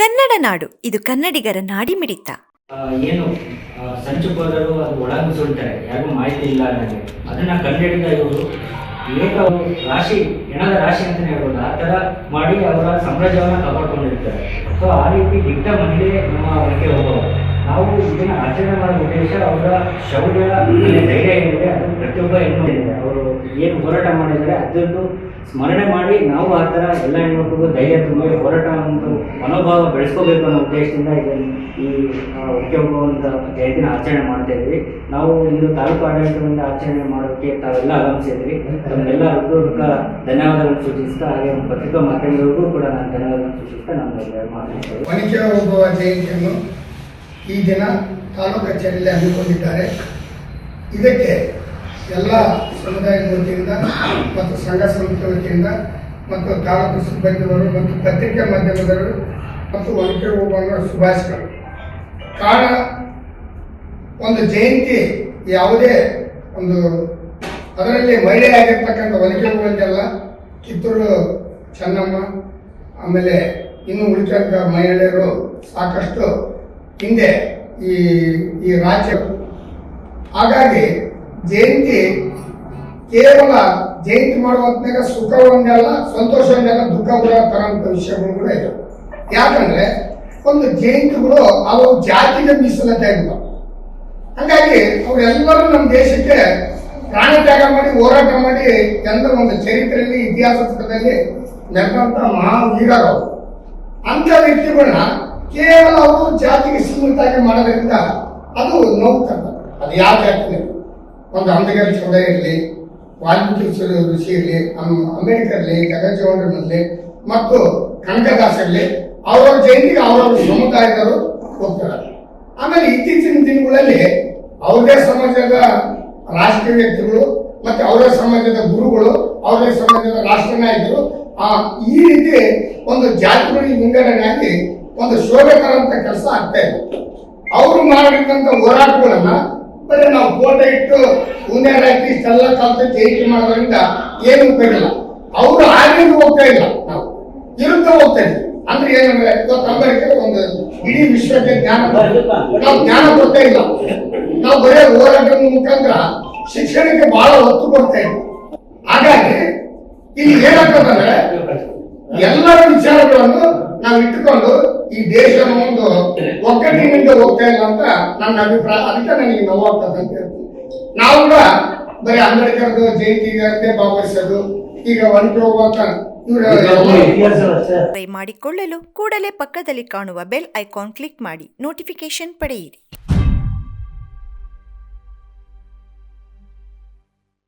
ಕನ್ನಡ ನಾಡು. ಇದು ಕನ್ನಡಿಗರ ನಾಡಿ ಮಿಡಿತ ಏನು ಸಂಚು ಸಂಚುಕೋರರು ಅದು ಒಳನುಸುಳ್ತಾರೆ ಯಾರಿಗೂ ಮಾಹಿತಿ ಇಲ್ಲ ನನಗೆ. ಅದನ್ನ ಕಂಡುಹಿಡಿದ ಇವರು ಏಕ ರಾಶಿ, ಹೆಣದ ರಾಶಿ ಅಂತಾನೆ ಹೇಳ್ಬೋದು. ಆ ಥರ ಮಾಡಿ ಅವರ ಸಾಮ್ರಾಜ್ಯವನ್ನು ಕಾಪಾಡ್ಕೊಂಡಿರ್ತಾರೆ. ಸೊ ಆ ರೀತಿ ದಿಟ್ಟ ಮಹಿಳೆ ನಮ್ಮ ಅವರಿಗೆ ಹೋಗೋರು. ನಾವು ಇದನ್ನ ಆಚರಣೆ ಮಾಡೋ ಉದ್ದೇಶ ಅವರ ಶೌರ್ಯ ಧೈರ್ಯ ಏನಿದೆ ಅದು ಪ್ರತಿಯೊಬ್ಬ ಹೆಣ್ಣು ಅವರು ಏನು ಹೋರಾಟ ಮಾಡಿದರೆ ಅದನ್ನು ಸ್ಮರಣೆ ಮಾಡಿ ನಾವು ಆ ಥರ ಎಲ್ಲ ಹೆಣ್ಮಕ್ಳಿಗೂ ಧೈರ್ಯ ತುಂಬಿ ಹೋರಾಟ ಒಂದು ಮನೋಭಾವ ಬೆಳೆಸ್ಕೋಬೇಕು ಅನ್ನೋ ಉದ್ದೇಶದಿಂದ ಇದನ್ನು ಈ ಒಕ್ಕೆ ಜಯಂತಿನ ಆಚರಣೆ ಮಾಡ್ತಾ ಇದ್ವಿ. ನಾವು ಇಂದು ತಾಲೂಕು ಆಡಳಿತದಿಂದ ಆಚರಣೆ ಮಾಡೋಕ್ಕೆ ತಾವೆಲ್ಲ ಆಗಮಿಸಿದ್ವಿ ತಮ್ಮೆಲ್ಲ ಹೃದಯಪೂರ್ವಕ ಧನ್ಯವಾದಗಳನ್ನು ಸೂಚಿಸ್ತಾ ಹಾಗೆ ಪತ್ರಿಕಾ ಮಾಧ್ಯಮಗಳಿಗೂ ಕೂಡ ನಾನು ಧನ್ಯವಾದಗಳನ್ನು ಸೂಚಿಸ್ತಾ ಒನಕೆ ಓಬವ್ವ ಜಯಂತಿಯನ್ನು ಈ ದಿನ ತಾಲೂಕು ಕಚೇರಿಯಲ್ಲಿ ಹಮ್ಮಿಕೊಂಡಿದ್ದಾರೆ. ಇದಕ್ಕೆ ಎಲ್ಲ ಸಮುದಾಯದ ವತಿಯಿಂದ ಮತ್ತು ಸಂಘ ಸಂಸ್ಥೆ ವತಿಯಿಂದ ಮತ್ತು ತಾಲೂಕು ಸಿಬ್ಬಂದಿಗಳು ಮತ್ತು ಪತ್ರಿಕೆ ಮಾಧ್ಯಮದವರು ಮತ್ತು ಒನಕೆ ಓಬಣ್ಣ ಶುಭಾಷಿಗಳು ಕಾರಣ ಒಂದು ಜಯಂತಿ ಯಾವುದೇ ಒಂದು ಅದರಲ್ಲಿ ಮಹಿಳೆಯಾಗಿರ್ತಕ್ಕಂಥ ಒನಕೆ ಓಬವ್ವಂತೆಲ್ಲ ಕಿತ್ತೂರು ಚೆನ್ನಮ್ಮ, ಆಮೇಲೆ ಇನ್ನೂ ಉಳಿದಂಥ ಮಹಿಳೆಯರು ಸಾಕಷ್ಟು ಹಿಂದೆ ಈ ಈ ರಾಜ್ಯ. ಹಾಗಾಗಿ ಜಯಂತಿ ಕೇವಲ ಜಯಂತಿ ಮಾಡುವಂತಾಗ ಸುಖ ಒಂದಲ್ಲ ಸಂತೋಷ ದುಃಖ ಕೂಡ ತರಂತ ವಿಷಯಗಳು ಕೂಡ ಇದೆ ಯಾಕಂದ್ರೆ ಒಂದು ಜಯಂತಿಗಳು ಅವು ಜಾತಿಗೆ ಮೀಸಲತೆ ಇಲ್ಲ ಹಾಗಾಗಿ ಅವರೆಲ್ಲರೂ ನಮ್ಮ ದೇಶಕ್ಕೆ ಪ್ರಾಣ ತ್ಯಾಗ ಮಾಡಿ, ಹೋರಾಟ ಮಾಡಿ ಎಲ್ಲ ಒಂದು ಚರಿತ್ರೆಯಲ್ಲಿ, ಇತಿಹಾಸ ಪುಟದಲ್ಲಿ ನೆರೆದಂತ ಮಹಾವೀರರು. ಅಂತ ವ್ಯಕ್ತಿಗಳನ್ನ ಕೇವಲ ಅವರು ಜಾತಿಗೆ ಸೀಮಿತಾಗಿ ಮಾಡೋದ್ರಿಂದ ಅದು ನೋವು ತಂದ ಅದು ಯಾವ ಜಾತಿನೇ. ಒಂದು ಅಂಬೇಡ್ಕರ್ ಚೌಡ ಇರಲಿ ವಾಲ್ಮೀಕಿ ಋಷಿಯಲ್ಲಿ ಋಷಿ ಇರಲಿ ಅಂಬೇಡ್ಕರ್ ಇರಲಿ ಜಗಜ್ಜೀವನರಲ್ಲಿ ಮತ್ತು ಕನಕದಾಸರಲ್ಲಿ, ಅವರ ಜಯಂತಿಗೆ ಅವರವ್ರ ಸಮುದಾಯದವರು ಹೋಗ್ತಾರೆ. ಆಮೇಲೆ ಇತ್ತೀಚಿನ ದಿನಗಳಲ್ಲಿ ಅವರದೇ ಸಮಾಜದ ರಾಷ್ಟ್ರೀಯ ವ್ಯಕ್ತಿಗಳು ಮತ್ತೆ ಅವರೇ ಸಮಾಜದ ಗುರುಗಳು ಅವರೇ ಸಮಾಜದ ರಾಷ್ಟ್ರ ನಾಯಕರು ಆ, ಈ ರೀತಿ ಒಂದು ಜಾತಿಗಳಿಗೆ ವಿಂಗಡಣೆ ಆಗಿ ಒಂದು ಶೋಭೆಕರಂತ ಕೆಲಸ ಆಗ್ತಾ ಇದೆ. ಅವರು ಮಾಡಿದಂತ ಹೋರಾಟಗಳನ್ನ ಬರೀ ನಾವು ಫೋಟೋ ಇಟ್ಟು ಉನ್ನೇರ ಹಾಕಿ ಇಷ್ಟೆಲ್ಲ ಕಲ್ತು ಚೇಂಜ್ ಮಾಡೋದ್ರಿಂದ ಏನು ಉಪಯೋಗ ಇಲ್ಲ. ಅವರು ಆಗಿಂದ ಹೋಗ್ತಾ ಇಲ್ಲ ನಾವು. ಇರುತ್ತಾ ಹೋಗ್ತಾ ಇದ್ವಿ ಅಂದ್ರೆ ಏನಂದ್ರೆ ಇವತ್ತು ಒಂದು ಇಡೀ ವಿಶ್ವಕ್ಕೆ ಜ್ಞಾನ ನಾವು ಜ್ಞಾನ ಕೊಡ್ತಾ ಇಲ್ಲ. ನಾವು ಬರೀ ಹೋರಾಟದ ಮುಖಾಂತರ ಶಿಕ್ಷಣಕ್ಕೆ ಬಹಳ ಒತ್ತು ಕೊಡ್ತಾ ಇದ್ವಿ ಹಾಗಾಗಿ ಇಲ್ಲಿ ಏನಾಗ್ತದಂದ್ರೆ ಎಲ್ಲರ ವಿಚಾರಗಳನ್ನು ನಾವು ಇಟ್ಟುಕೊಂಡು ಈ ದೇಶದ ಒಂದು ಒಗ್ಗಟ್ಟಿನಿಂದ ಹೋಗ್ತಾ ಇಲ್ಲ ಅಂತ ನನ್ನ ಅಭಿಪ್ರಾಯ. ಅದಕ್ಕೆ ನನಗೆ ನೋವಾಗ್ತದೆ ಅಂತ ನಾವು ಕೂಡ ಬರೀ ಅಂಬೇಡ್ಕರ್ದು ಜಯಂತಿಗೆ ಭಾಗವಹಿಸೋದು ಈಗ ಒಂಟು ಹೋಗುವಂತ ಮಾಡಿಕೊಳ್ಳಲು ಕೂಡಲೇ ಪಕ್ಕದಲ್ಲಿ ಕಾಣುವ ಬೆಲ್ ಐಕಾನ್ ಕ್ಲಿಕ್ ಮಾಡಿ ನೋಟಿಫಿಕೇಶನ್ ಪಡೆಯಿರಿ.